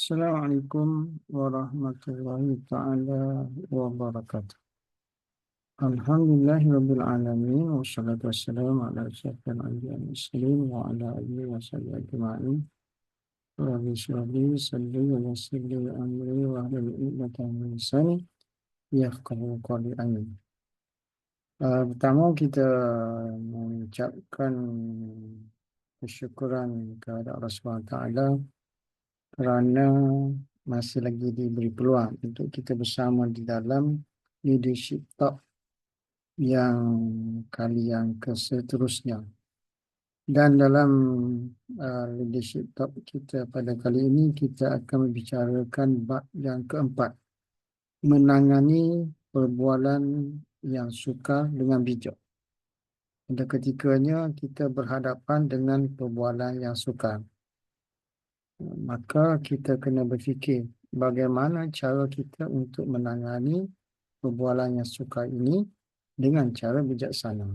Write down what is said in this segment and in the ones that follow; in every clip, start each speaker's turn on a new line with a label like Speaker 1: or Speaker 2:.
Speaker 1: السلام عليكم ورحمة الله تعالى وبركاته. الحمد لله رب العالمين والصلاة والسلام على أشرف الأنبياء المرسلين وعلى آله وصحبه أجمعين. رب اشرح لي صدري ويسر لي أمري وأهل عقدة من لساني يفقهوا قولي. آمين. Uh, pertama kita mengucapkan kesyukuran kepada Allah SWT kerana masih lagi diberi peluang untuk kita bersama di dalam leadership talk yang kali yang keseterusnya. Dan dalam uh, leadership talk kita pada kali ini kita akan membicarakan bab yang keempat menangani perbualan yang sukar dengan bijak. Pada ketikanya kita berhadapan dengan perbualan yang sukar maka kita kena berfikir bagaimana cara kita untuk menangani perbualan yang suka ini dengan cara bijaksana.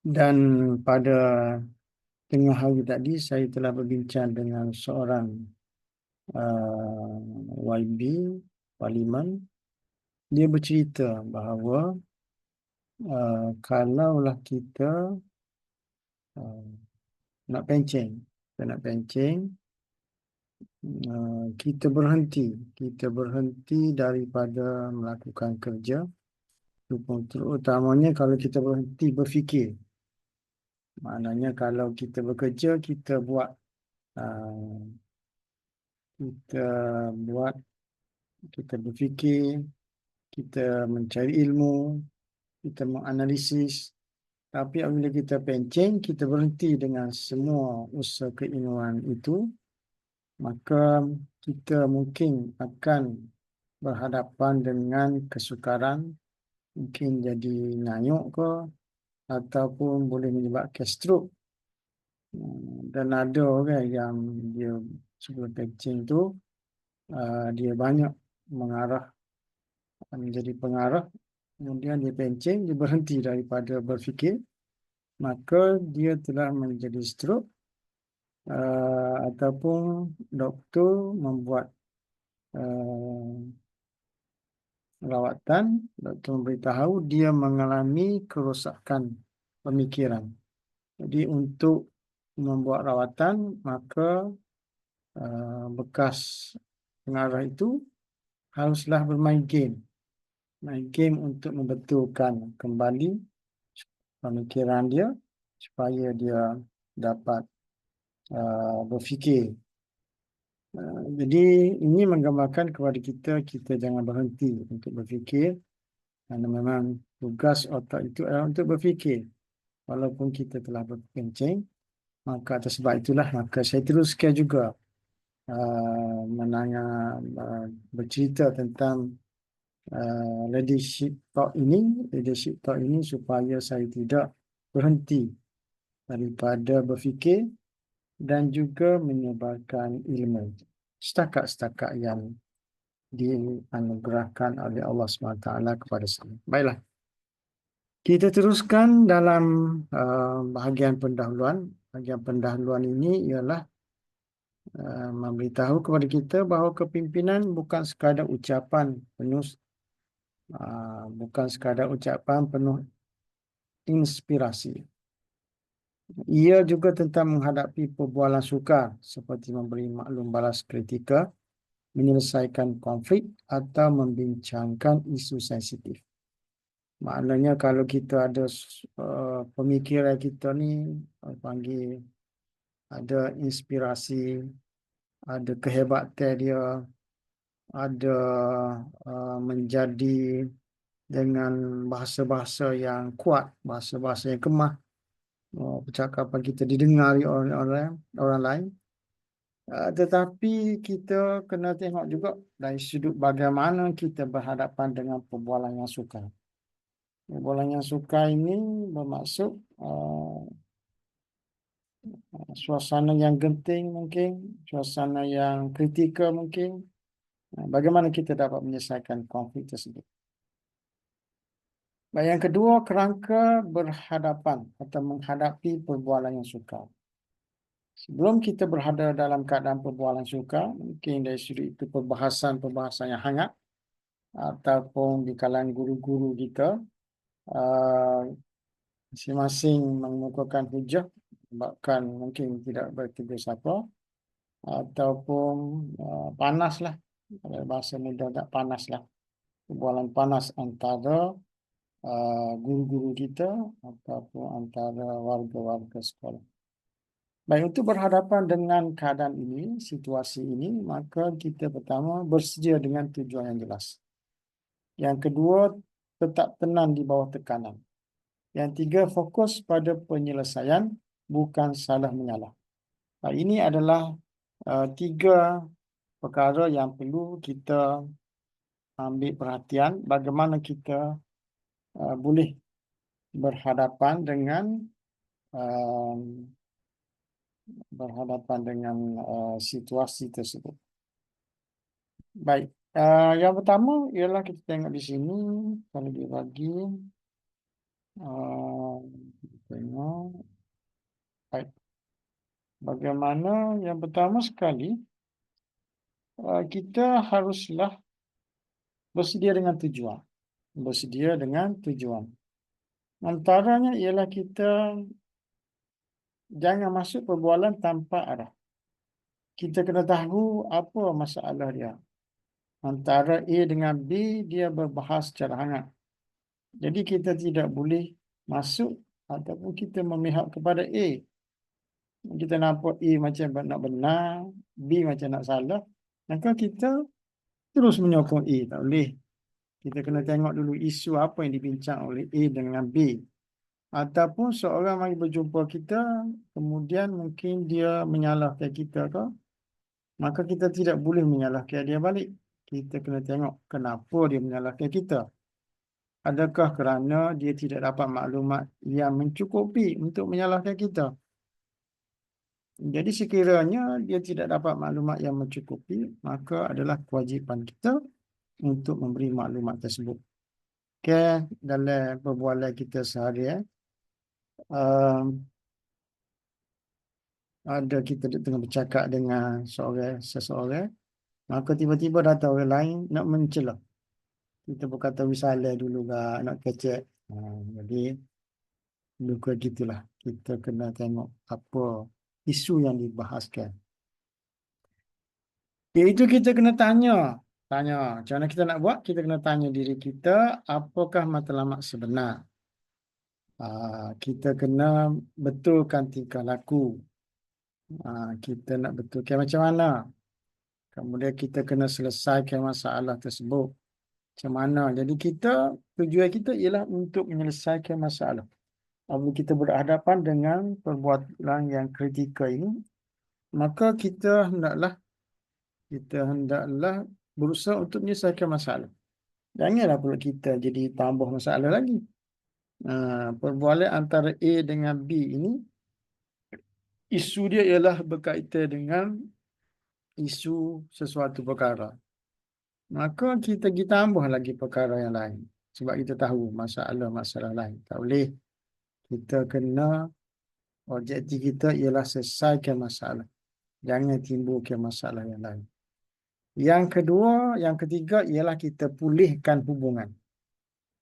Speaker 1: Dan pada tengah hari tadi saya telah berbincang dengan seorang uh, YB Parlimen. Dia bercerita bahawa uh, kalaulah kita uh, nak pencen kita nak pencing uh, kita berhenti. Kita berhenti daripada melakukan kerja. Terutamanya kalau kita berhenti berfikir. Maknanya kalau kita bekerja kita buat uh, kita buat kita berfikir kita mencari ilmu kita menganalisis tapi apabila kita pencing, kita berhenti dengan semua usaha keinginan itu, maka kita mungkin akan berhadapan dengan kesukaran, mungkin jadi ngayuk ke, ataupun boleh menyebabkan stroke. Dan ada orang yang dia sebelum pencing tu, uh, dia banyak mengarah menjadi pengarah kemudian dia pencing, dia berhenti daripada berfikir, maka dia telah menjadi stroke uh, ataupun doktor membuat uh, rawatan, doktor memberitahu dia mengalami kerosakan pemikiran. Jadi untuk membuat rawatan, maka uh, bekas pengarah itu haruslah bermain game main game untuk membetulkan kembali pemikiran dia supaya dia dapat uh, berfikir. Uh, jadi ini menggambarkan kepada kita kita jangan berhenti untuk berfikir kerana memang tugas otak itu adalah untuk berfikir walaupun kita telah berkencing maka atas sebab itulah maka saya teruskan juga uh, menanya uh, bercerita tentang uh, leadership talk ini, leadership talk ini supaya saya tidak berhenti daripada berfikir dan juga menyebarkan ilmu setakat-setakat yang dianugerahkan oleh Allah SWT kepada saya. Baiklah. Kita teruskan dalam uh, bahagian pendahuluan. Bahagian pendahuluan ini ialah uh, memberitahu kepada kita bahawa kepimpinan bukan sekadar ucapan penuh Ah, bukan sekadar ucapan penuh inspirasi. Ia juga tentang menghadapi perbualan sukar seperti memberi maklum balas kritika, menyelesaikan konflik atau membincangkan isu sensitif. Maknanya kalau kita ada uh, pemikiran kita ni panggil ada inspirasi, ada kehebatan dia, ada uh, menjadi dengan bahasa-bahasa yang kuat, bahasa-bahasa yang kemah. Uh, percakapan kita didengar oleh orang, orang lain. Uh, tetapi kita kena tengok juga dari sudut bagaimana kita berhadapan dengan perbualan yang suka. Perbualan yang suka ini bermaksud uh, suasana yang genting mungkin, suasana yang kritikal mungkin, Bagaimana kita dapat menyelesaikan konflik tersebut? Yang kedua, kerangka berhadapan atau menghadapi perbualan yang sukar. Sebelum kita berada dalam keadaan perbualan suka, mungkin dari sudut itu perbahasan-perbahasan yang hangat ataupun di kalangan guru-guru kita, uh, masing-masing mengukuhkan hujah bahkan mungkin tidak bertegur siapa ataupun uh, panas lah bahasa muda agak panas lah perbualan panas antara uh, guru-guru kita ataupun antara warga-warga sekolah. Baik, untuk berhadapan dengan keadaan ini, situasi ini, maka kita pertama bersedia dengan tujuan yang jelas. Yang kedua, tetap tenang di bawah tekanan. Yang tiga, fokus pada penyelesaian, bukan salah menyalah. Baik, ini adalah uh, tiga perkara yang perlu kita ambil perhatian bagaimana kita uh, boleh berhadapan dengan uh, berhadapan dengan uh, situasi tersebut. Baik, uh, yang pertama ialah kita tengok di sini kalau dibagi uh, tengok baik. Bagaimana yang pertama sekali kita haruslah bersedia dengan tujuan. Bersedia dengan tujuan. Antaranya ialah kita jangan masuk perbualan tanpa arah. Kita kena tahu apa masalah dia. Antara A dengan B, dia berbahas secara hangat. Jadi kita tidak boleh masuk ataupun kita memihak kepada A. Kita nampak A macam nak benar, B macam nak salah. Maka kita terus menyokong A. Tak boleh. Kita kena tengok dulu isu apa yang dibincang oleh A dengan B ataupun seorang mari berjumpa kita kemudian mungkin dia menyalahkan kita ke maka kita tidak boleh menyalahkan dia balik kita kena tengok kenapa dia menyalahkan kita adakah kerana dia tidak dapat maklumat yang mencukupi untuk menyalahkan kita jadi sekiranya dia tidak dapat maklumat yang mencukupi maka adalah kewajipan kita untuk memberi maklumat tersebut. Okay, dalam perbualan kita sehari uh, ada kita tengah bercakap dengan seorang seseorang maka tiba-tiba datang orang lain nak mencela. Kita berkata misalnya dulu gak nak kecek. Uh, jadi luka gitulah. Kita kena tengok apa isu yang dibahaskan iaitu kita kena tanya tanya macam mana kita nak buat kita kena tanya diri kita apakah matlamat sebenar Ah, kita kena betulkan tingkah laku. Ah, kita nak betulkan macam mana. Kemudian kita kena selesaikan masalah tersebut. Macam mana. Jadi kita, tujuan kita ialah untuk menyelesaikan masalah. Apabila kita berhadapan dengan perbuatan yang kritikal ini, maka kita hendaklah kita hendaklah berusaha untuk menyelesaikan masalah. Janganlah pula kita jadi tambah masalah lagi. Ha, perbualan antara A dengan B ini isu dia ialah berkaitan dengan isu sesuatu perkara. Maka kita kita tambah lagi perkara yang lain. Sebab kita tahu masalah-masalah lain. Tak boleh. Kita kena objektif kita ialah selesaikan masalah. Jangan timbulkan masalah yang lain. Yang kedua, yang ketiga ialah kita pulihkan hubungan.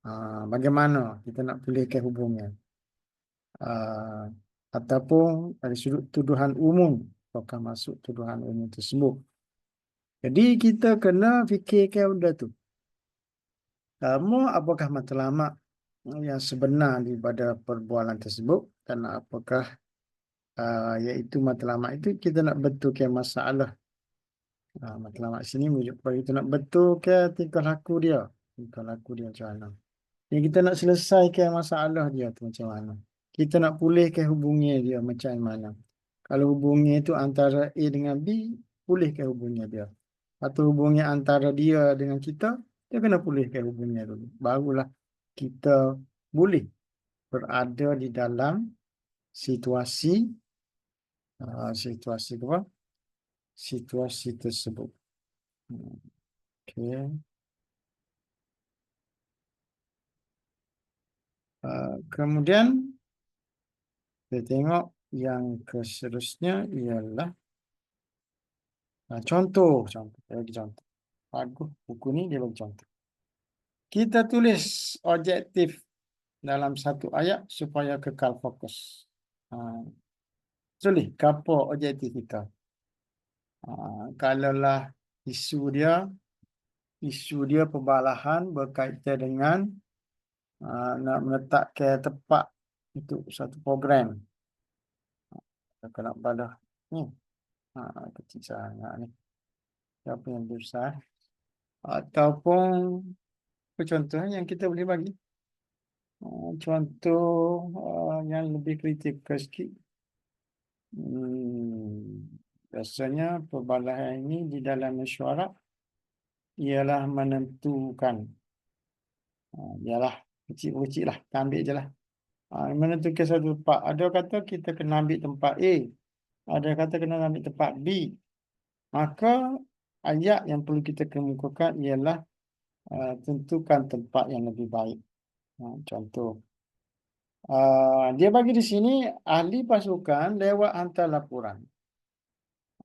Speaker 1: Ah, bagaimana kita nak pulihkan hubungan uh, ataupun dari sudut tuduhan umum apakah masuk tuduhan umum tersebut jadi kita kena fikirkan benda tu kamu apakah matlamat yang sebenar daripada perbualan tersebut dan apakah uh, iaitu matlamat itu kita nak betulkan masalah uh, matlamat sini merujuk kita nak betulkan tingkah laku dia tingkah laku dia macam mana yang kita nak selesaikan masalah dia tu macam mana. Kita nak pulihkan hubungan dia macam mana. Kalau hubungan itu antara A dengan B, pulihkan hubungan dia. Atau hubungan antara dia dengan kita, dia kena pulihkan hubungan dulu. Barulah kita boleh berada di dalam situasi uh, situasi apa? Situasi tersebut. Hmm. Okay. Uh, kemudian kita tengok yang keseterusnya ialah uh, contoh. Contoh. Bagi contoh. Bagus. Buku ni dia bagi contoh. Kita tulis objektif dalam satu ayat supaya kekal fokus. Uh, tulis apa objektif kita. Uh, kalaulah isu dia, isu dia perbalahan berkaitan dengan uh, nak meletakkan tepat untuk satu program aku nak pada ni ha, kecil sangat ni siapa yang besar ataupun contoh yang kita boleh bagi ha, contoh uh, yang lebih kritikal sikit hmm, biasanya perbalahan ini di dalam mesyuarat ialah menentukan uh, ialah kecil-kecil lah kita ambil je lah menentukan satu tempat. Ada kata kita kena ambil tempat A. Ada kata kena ambil tempat B. Maka ayat yang perlu kita kemukakan ialah uh, tentukan tempat yang lebih baik. Ha, contoh. Uh, dia bagi di sini ahli pasukan lewat hantar laporan.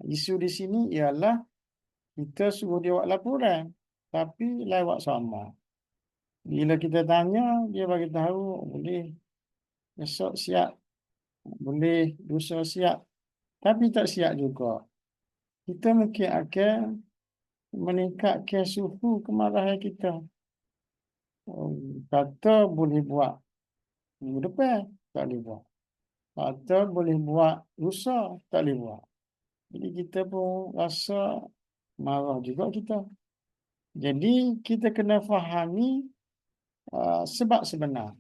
Speaker 1: Isu di sini ialah kita suruh dia buat laporan. Tapi lewat sama. Bila kita tanya, dia bagi tahu boleh Esok siap. Boleh lusa siap. Tapi tak siap juga. Kita mungkin akan meningkatkan suhu kemarahan kita. Oh, kata boleh buat minggu depan, tak boleh buat. Kata boleh buat lusa, tak boleh buat. Jadi kita pun rasa marah juga kita. Jadi kita kena fahami uh, sebab sebenar.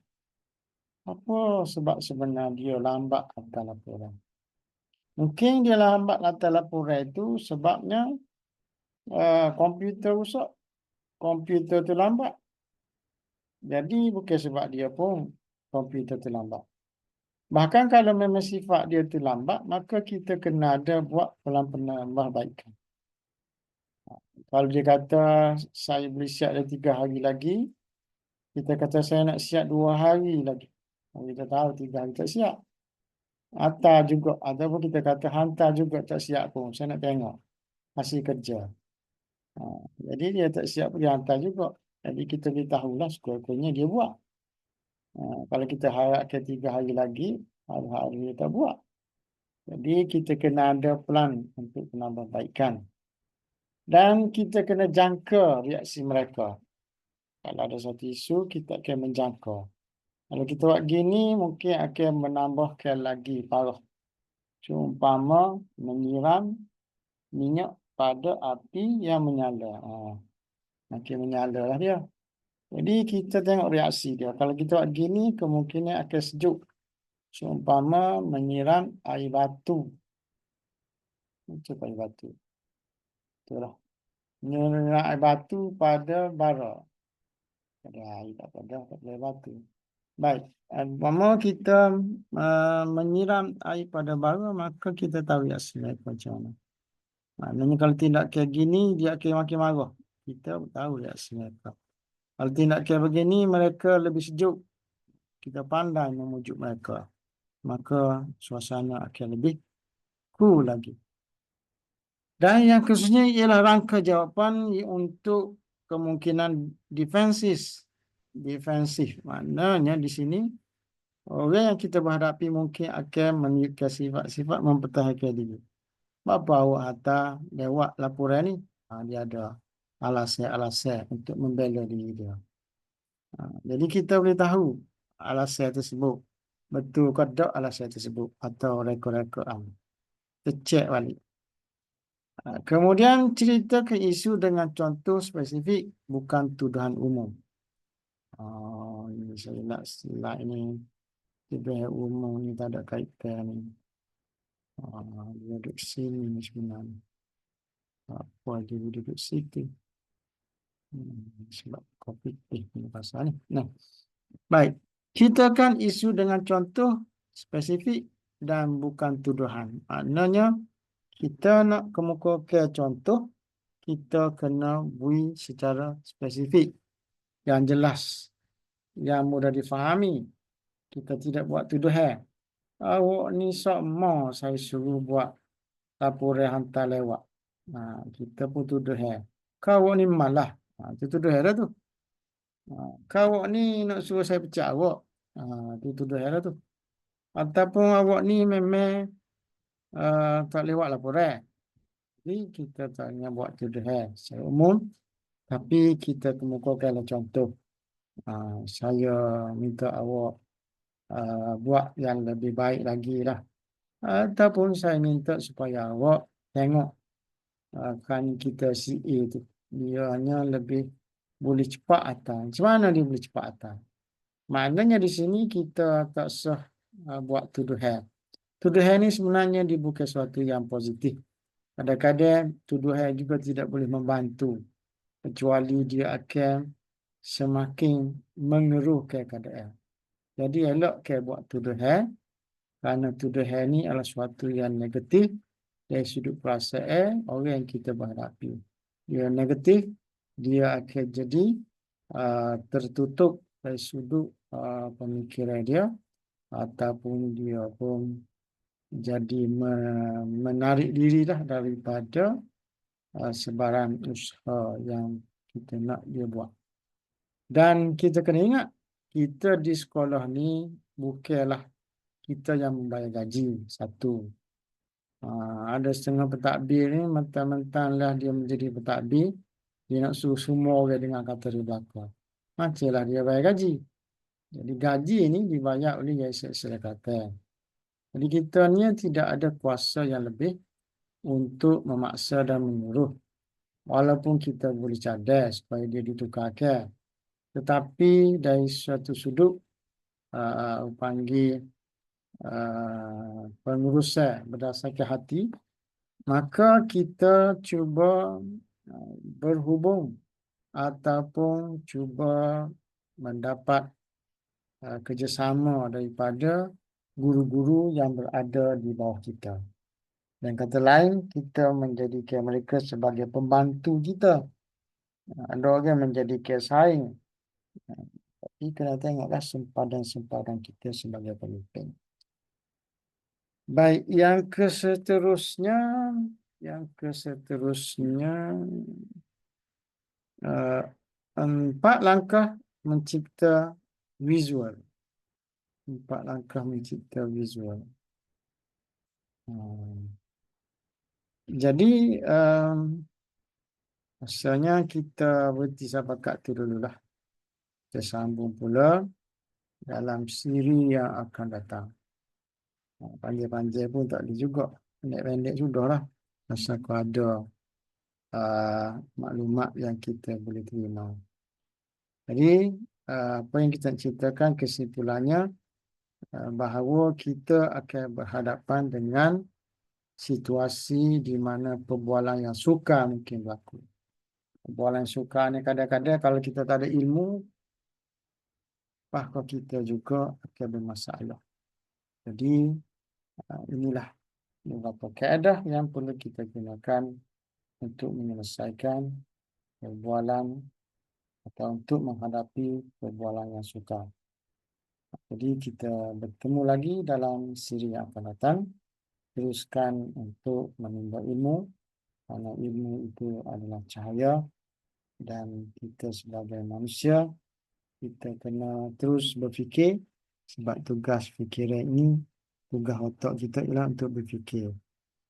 Speaker 1: Apa sebab sebenar dia lambat hantar laporan? Mungkin dia lambat hantar laporan itu sebabnya komputer rusak. Komputer tu lambat. Jadi bukan sebab dia pun komputer tu lambat. Bahkan kalau memang sifat dia tu lambat, maka kita kena ada buat pelan-pelan baikan. Kalau dia kata saya boleh siap dah tiga hari lagi, kita kata saya nak siap dua hari lagi. Kita tahu tiga hari tak siap. Hantar juga. Ataupun kita kata hantar juga tak siap pun. Saya nak tengok. Hasil kerja. Ha, jadi dia tak siap pergi hantar juga. Jadi kita beritahulah sekurang-kurangnya dia buat. Ha, kalau kita harapkan tiga hari lagi, hari-hari dia tak buat. Jadi kita kena ada plan untuk penambahbaikan. Dan kita kena jangka reaksi mereka. Kalau ada satu isu, kita akan menjangka. Kalau kita buat gini, mungkin akan menambahkan lagi parah. Cuma menyiram minyak pada api yang menyala. Ha. Makin menyala lah dia. Jadi kita tengok reaksi dia. Kalau kita buat gini, kemungkinan akan sejuk. Seumpama menyiram air batu. Macam air batu. Itulah. Menyiram air batu pada bara. Pada air tak pada, pada batu. Baik, umpama kita uh, menyiram air pada bara, maka kita tahu ya sebenarnya macam mana. Maknanya kalau tidak kayak gini, dia akan makin marah. Kita tahu ya sebenarnya. Kalau tidak kayak begini, mereka lebih sejuk. Kita pandai memujuk mereka. Maka suasana akan lebih cool lagi. Dan yang khususnya ialah rangka jawapan untuk kemungkinan defensive defensif. Maknanya di sini orang yang kita berhadapi mungkin akan menunjukkan sifat-sifat mempertahankan diri. Bapa awak hantar lewat laporan ni, ha, dia ada alasan-alasan untuk membela diri dia. Ha, jadi kita boleh tahu alasan tersebut. Betul ke tak alasan tersebut atau rekod-rekod am. Cek balik. Ha, kemudian cerita ke isu dengan contoh spesifik bukan tuduhan umum. Oh, ini saya nak slide ni. Tiba umum ni tak ada kaitan ni. Oh, dia duduk sini ni sebenarnya. Apa dia duduk situ. Hmm, sebab kopi eh, ni pasal ni. Nah. Baik. Kita kan isu dengan contoh spesifik dan bukan tuduhan. Maknanya kita nak kemukakan contoh, kita kena bui secara spesifik yang jelas, yang mudah difahami. Kita tidak buat tuduhan. Awak ni sok mau saya suruh buat laporan hantar lewat. Ha, kita pun tuduh hai. Kau ni malah. Ha, itu tuduh dah tu. Ha, kau ni nak suruh saya pecah awak. Ha, itu tuduh dah tu. Ataupun awak ni memang uh, tak lewat laporan. Jadi kita tak hanya buat tuduh hai secara umum. Tapi kita kemukakanlah contoh. Uh, saya minta awak uh, buat yang lebih baik lagi lah. Ataupun saya minta supaya awak tengok uh, kan kita si A tu. Dia hanya lebih boleh cepat atas. Macam mana dia boleh cepat atas? Maknanya di sini kita tak sah uh, buat tuduhan. Tuduhan ni sebenarnya dia bukan sesuatu yang positif. Kadang-kadang tuduhan juga tidak boleh membantu. Kecuali dia akan semakin mengeruhkan keadaan. Jadi elok ke buat tuduhan kerana tuduhan ni adalah sesuatu yang negatif dari sudut perasaan orang yang kita berhadapi. Dia negatif, dia akan jadi uh, tertutup dari sudut uh, pemikiran dia ataupun dia pun jadi menarik diri dah daripada uh, sebarang usaha yang kita nak dia buat. Dan kita kena ingat kita di sekolah ni bukanlah kita yang membayar gaji satu. Uh, ada setengah pentadbir ni mentang-mentang lah dia menjadi pentadbir dia nak suruh semua orang dengan kata di belakang. Macamlah dia bayar gaji. Jadi gaji ini dibayar oleh Yayasan Selekatan. Jadi kita ni tidak ada kuasa yang lebih untuk memaksa dan menyuruh. Walaupun kita boleh cadar supaya dia ditukarkan. Tetapi dari suatu sudut uh, panggil uh, pengurusan berdasarkan hati, maka kita cuba uh, berhubung ataupun cuba mendapat uh, kerjasama daripada guru-guru yang berada di bawah kita. Dan kata lain, kita menjadikan mereka sebagai pembantu kita. Ada orang menjadikan saing tapi kena tengoklah sempadan-sempadan kita sebagai pemimpin. Baik, yang keseterusnya, yang keseterusnya, uh, empat langkah mencipta visual. Empat langkah mencipta visual. Hmm. Jadi, um, asalnya kita berhenti sampai kat tu dululah kita sambung pula dalam siri yang akan datang. Ha, panjang-panjang pun tak ada juga. Pendek-pendek sudah lah. Masa aku ada uh, maklumat yang kita boleh terima. Jadi, uh, apa yang kita ceritakan kesimpulannya uh, bahawa kita akan berhadapan dengan situasi di mana perbualan yang suka mungkin berlaku. Perbualan suka ni kadang-kadang kalau kita tak ada ilmu, bahawa kita juga akan bermasalah. Jadi uh, inilah beberapa keadaan yang perlu kita gunakan untuk menyelesaikan perbualan atau untuk menghadapi perbualan yang suka. Jadi kita bertemu lagi dalam siri yang akan datang. Teruskan untuk menimba ilmu kerana ilmu itu adalah cahaya dan kita sebagai manusia kita kena terus berfikir sebab tugas fikiran ini tugas otak kita ialah untuk berfikir.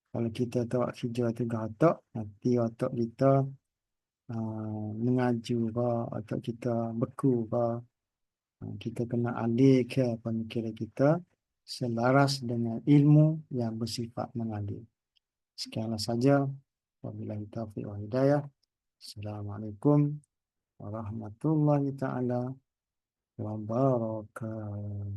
Speaker 1: Kalau kita tak kerja tugas otak nanti otak kita uh, mengaju ke otak kita beku ke uh, kita kena alih ke pemikiran kita selaras dengan ilmu yang bersifat mengalir. Sekianlah saja. Wabillahi taufiq wa hidayah. Assalamualaikum warahmatullahi taala وبركاته